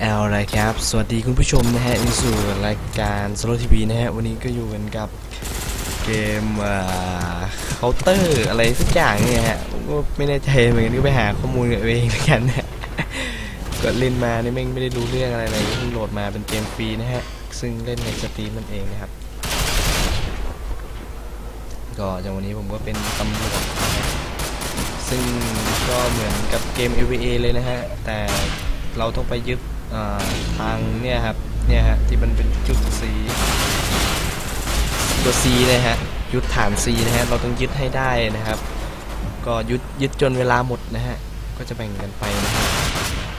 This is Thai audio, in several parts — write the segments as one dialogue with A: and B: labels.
A: เอาละครับ สวัสดีคุณผู้ชมนะฮะนี่สู่รายการโซโลทีวีนะฮะ วันนี้ก็อยู่กันกับเกมเคาน์เตอร์อะไรสักอย่างเนี่ยฮะผมก็ไม่แน่ใจเหมือนกันก็ไปหาข้อมูลเองแล้วกันนะก็เล่นมานี่แม่งไม่ได้รู้เรื่องอะไรเลยเพิ่งโหลดมาเป็นเกมฟรีนะฮะ ซึ่งเล่นในสตรีมนั่นเองนะครับ ก็จากวันนี้ผมก็เป็นตำรวจซึ่งก็เหมือนกับเกม AVA เลยนะฮะ แต่เราต้องไปยึด ทางเนี่ยครับเนี่ยฮะที่มันเป็นจุดสีตัว C นะฮะยึดฐาน C นะฮะเราต้องยึดให้ได้นะครับ ก็ยึดยึดจนเวลาหมดนะฮะก็จะแบ่งกันไปนะฮะ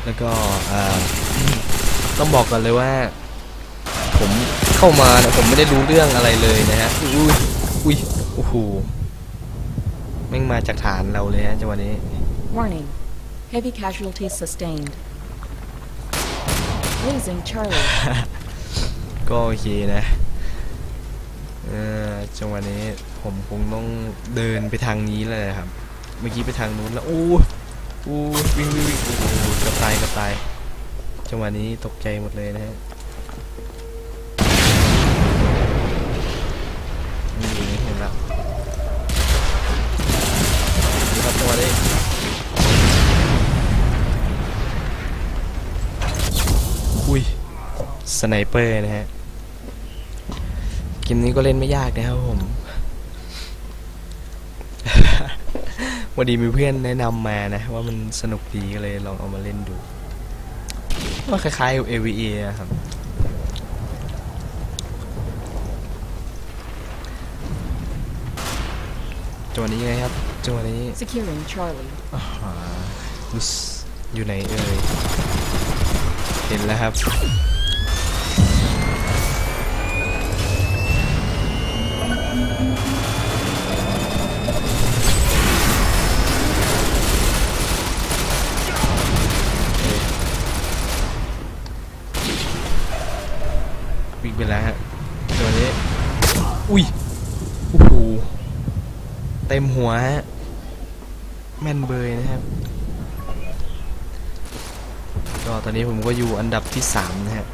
A: แล้วก็ต้องบอกก่อนเลยว่า ผมเข้ามาเนี่ยผมไม่ได้รู้เรื่องอะไรเลยนะฮะอุ้ยอุ้ยโอ้โหแม่งมาจากฐานเราเลยฮะจังหวะนี้
B: Warning. Heavy casualties sustained. Losing Charlie.
A: ก็โอเคนะเออจังหวะนี้ผมคงต้องเดินไปทางนี้เลยครับ เมื่อกี้ไปทางนู้นแล้วอู้อู้วิ่งวิ่งวิ่งกับตายกับตาย จังหวะนี้ตกใจหมดเลยนะฮะนี่เห็นแล้วนี่ครับจังหวะนี้ สไนเปอร์นะฮะ เกมนี้ก็เล่นไม่ยากนะครับผมวันดีมีเพื่อนแนะนำมานะ ว่ามันสนุกดีก็เลยลองเอามาเล่นดูก็คล้ายๆกับ AVA อะครับ จังหวะนี้ยังไงครับ จังหวะนี้
B: Securing Charlie.
A: อ่ารู้สึอยู่ไหนเอ่ย เห็นแล้วครับ ต็มหัวฮะแม่นเบยนะครับ ก็ตอนนี้ผมก็อยู่อันดับที่ 3 นะฮะ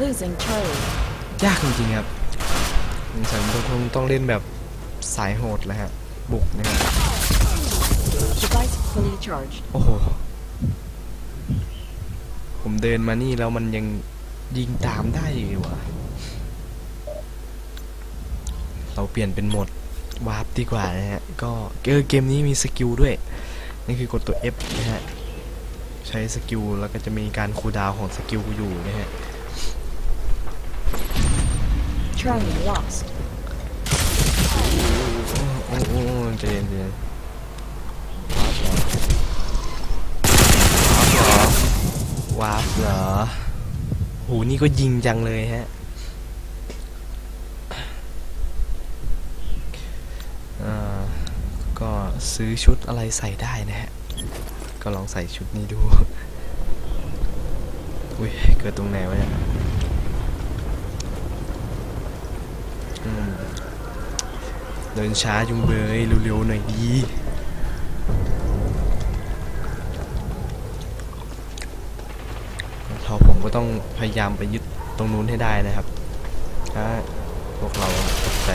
B: Losing Charlie.
A: ยากจริงๆครับผมสันต้องต้องต้องเล่นแบบสายโหดแล้วฮะ บุกนะครับ
B: Device fully charged.
A: โอ้โห ผมเดินมานี่แล้วมันยังยิงตามได้อยู่วะ เราเปลี่ยนเป็นโหมดวาร์ปดีกว่านะฮะ ก็เออเกมนี้มีสกิลด้วยนั่นคือกดตัว F นะฮะ ใช้สกิลแล้วก็จะมีการคูลดาวน์ของสกิลอยู่นะฮะ
B: Charlie lost.
A: โอ้โหใจเย็นใจเย็นวาร์ปเหรอวาร์ปเหรอโหนี่ก็ยิงจังเลยฮะอ่าก็ ซื้อชุดอะไรใส่ได้นะฮะ ก็ลองใส่ชุดนี้ดู อุ้ย เกิดตรงไหนวะเนี่ยเดินช้าจุงเบยเร็วๆหน่อยดีเราผมก็ต้องพยายามไปยึดตรงนู้นให้ได้นะครับถ้าพวกเราตกใจ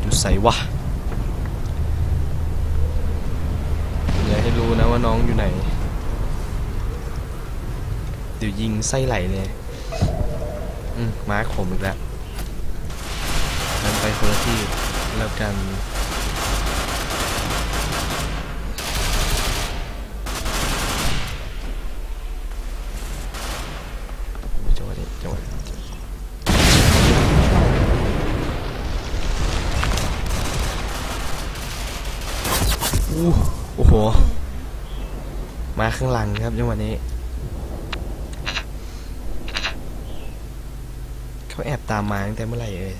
A: อยู่ ใส่วะอย่าให้รู้นะว่าน้องอยู่ไหน เดี๋ยวยิงไส้ไหลเลยอืมาร์คผมอีกแล้วมันไปคนละที่แล้วกัน จังหวะนี้จังหวะนี้อู้ โอ้โห มาข้างหลังครับจังหวะนี้ เขาแอบตามมาตั้งแต่เมื่อไหร่เอ่ย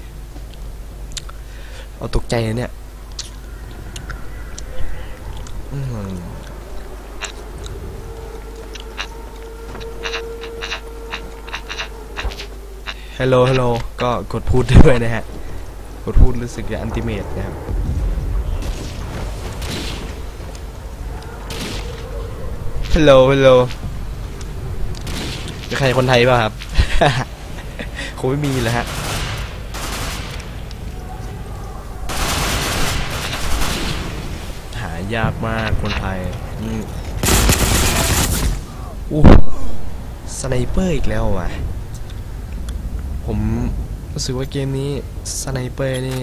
A: เอาตกใจเลยเนี่ยฮัลโหลฮัลโหลก็กดพูดด้วยนะฮะ กดพูดรู้สึกจะอันติเมตนะครับ ฮัลโหลฮัลโหลมีใครคนไทยป่ะครับ คงไม่มีแล้วฮะหายากมากคนไทยอืมอู้สไนเปอร์อีกแล้วว่ะ ผมรู้สึกว่าเกมนี้สไนเปอร์นี่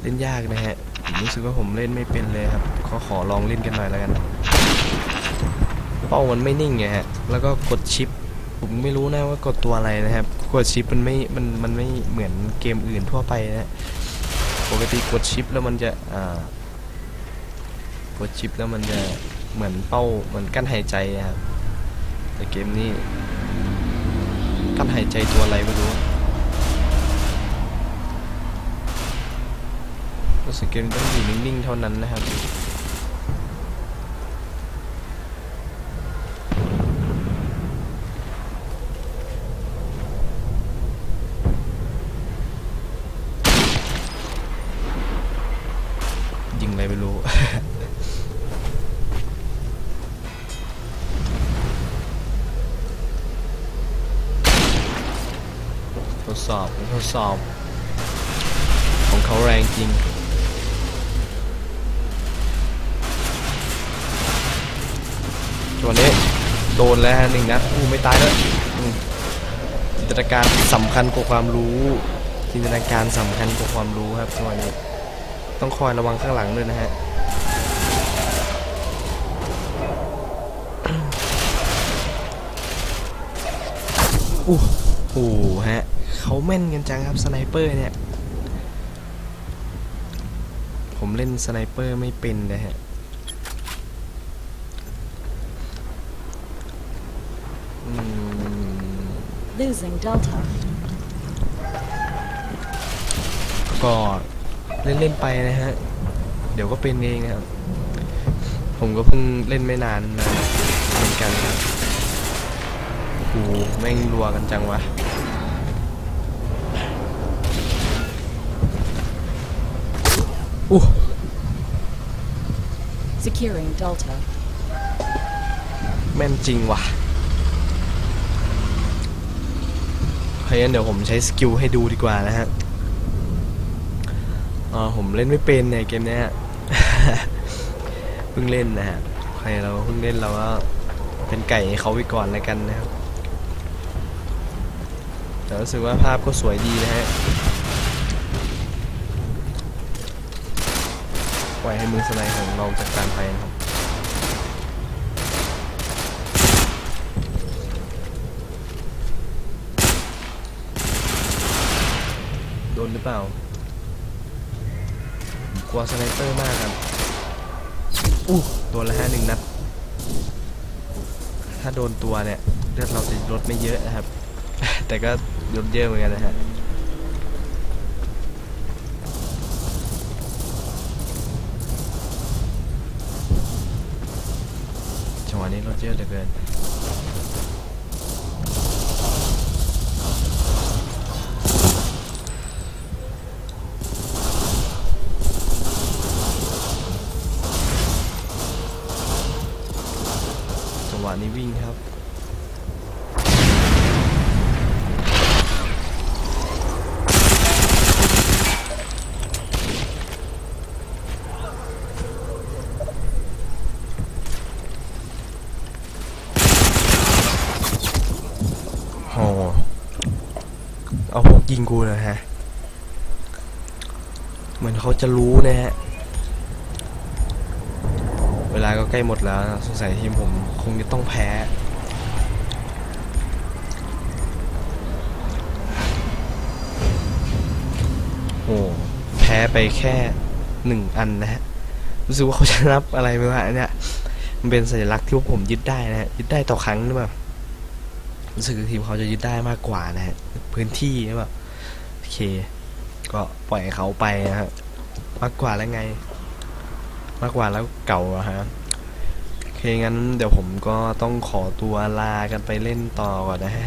A: เล่นยากนะฮะ ผมรู้สึกว่าผมเล่นไม่เป็นเลยครับ ขอขอลองเล่นกันหน่อยแล้วกัน ป้ามันไม่นิ่งไงฮะ แล้วก็กดชิป ผมไม่รู้นะว่ากดตัวอะไรนะครับ กดชิปมันไม่ มัน มันไม่เหมือนเกมอื่นทั่วไปนะ ปกติกดชิปแล้วมันจะ อ่า กดชิปแล้วมันจะเหมือนเป้า เหมือนกั้นหายใจอะครับ แต่เกมนี้กั้นหายใจตัวอะไรไม่รู้รู้สึกเกมต้องอยู่นิ่งๆเท่านั้นนะครับ ยิงอะไรไม่รู้ ท ดสอบทดสอบ ของเขาแรงจริง ตัวนี้โดนแล้วฮะหนึ่งนัดอู้ไม่ตายแล้วจินตนาการสำคัญกว่าความรู้ จินตนาการสำคัญกว่าความรู้ครับตัวนี้ต้องคอยระวังข้างหลังด้วยนะฮะอู้โอ้ฮะ เขาแม่นกันจังครับสไนเปอร์เนี่ย ผมเล่นสไนเปอร์ไม่เป็นนะฮะอืม
B: Losing Delta.
A: ก็เล่นเล่นๆไปนะฮะ เดี๋ยวก็เป็นเองนะครับ ผมก็เพิ่งเล่นไม่นานนะเหมือนกันครับโอ้โหแม่งรัวกันจังวะ อู้
B: Securing Delta.
A: แม่นจริงว่ะเพราะงั้นเดี๋ยวผมใช้สกิลให้ดูดีกว่านะฮะอ๋อผมเล่นไม่เป็นในยเกมเนี้ยเพิ่งเล่นนะฮะใครเราเพิ่งเล่นเราก็เป็นไก่ให้เขาไปก่อนแล้วกันนะครับแต่รู้สึกว่าภาพก็สวยดีนะฮะ ปล่อยให้มือสไนด์ของเราจัดการไปนะครับโดนหรือเปล่ากลัวสไนเปอร์มากครับอู้โดนละห้าหนึ่งนัดถ้าโดนตัวเนี่ยเลือดเราจะลดไม่เยอะนะครับ แต่ก็ลดเยอะเหมือนกันนะฮะ จังหวะนี้ลดเยอะเหลือเกิน จังหวะนี้วิ่งครับ โห เอาพวก ยิงกูนะฮะ เหมือนเขาจะรู้นะฮะ เวลาก็ใกล้หมดแล้วนะสงสัยทีมผมคงจะต้องแพ้โอ้แพ้ไปแค่หนึ่งอันนะฮะ รู้สึกว่าเขาจะนับอะไรไม่ว่าเนี่ย มันเป็นสัญลักษณ์ที่ว่าผมยึดได้นะฮะ ยึดได้ต่อครั้งหรือเปล่ารู้สึกทีมเขาจะยึดได้มากกว่านะฮะ พื้นที่หรือเปล่า เค ก็ปล่อยเขาไปนะฮะมากกว่าแล้วไง มากกว่าแล้วเก่าอะฮะโอเคงั้นเดี๋ยวผมก็ต้องขอตัวลากันไปเล่นต่อก่อนนะฮะ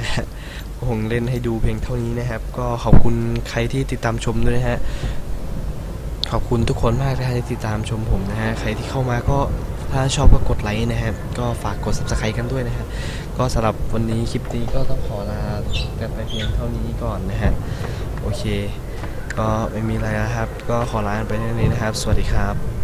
A: คงเล่นให้ดูเพียงเท่านี้นะครับ ก็ขอบคุณใครที่ติดตามชมด้วยนะฮะขอบคุณทุกคนมากนะฮะที่ติดตามชมผมนะฮะใครที่เข้ามาก็ถ้าชอบก็กดไลค์นะครับก็ฝากกด subscribe กันด้วยนะฮะก็สำหรับวันนี้คลิปนี้ก็ต้องขอลากันไปเพียงเท่านี้ก่อนนะฮะ โอเค ก็ไม่มีอะไรแล้วครับ ก็ขอลาไปเท่านี้นะครับ สวัสดีครับ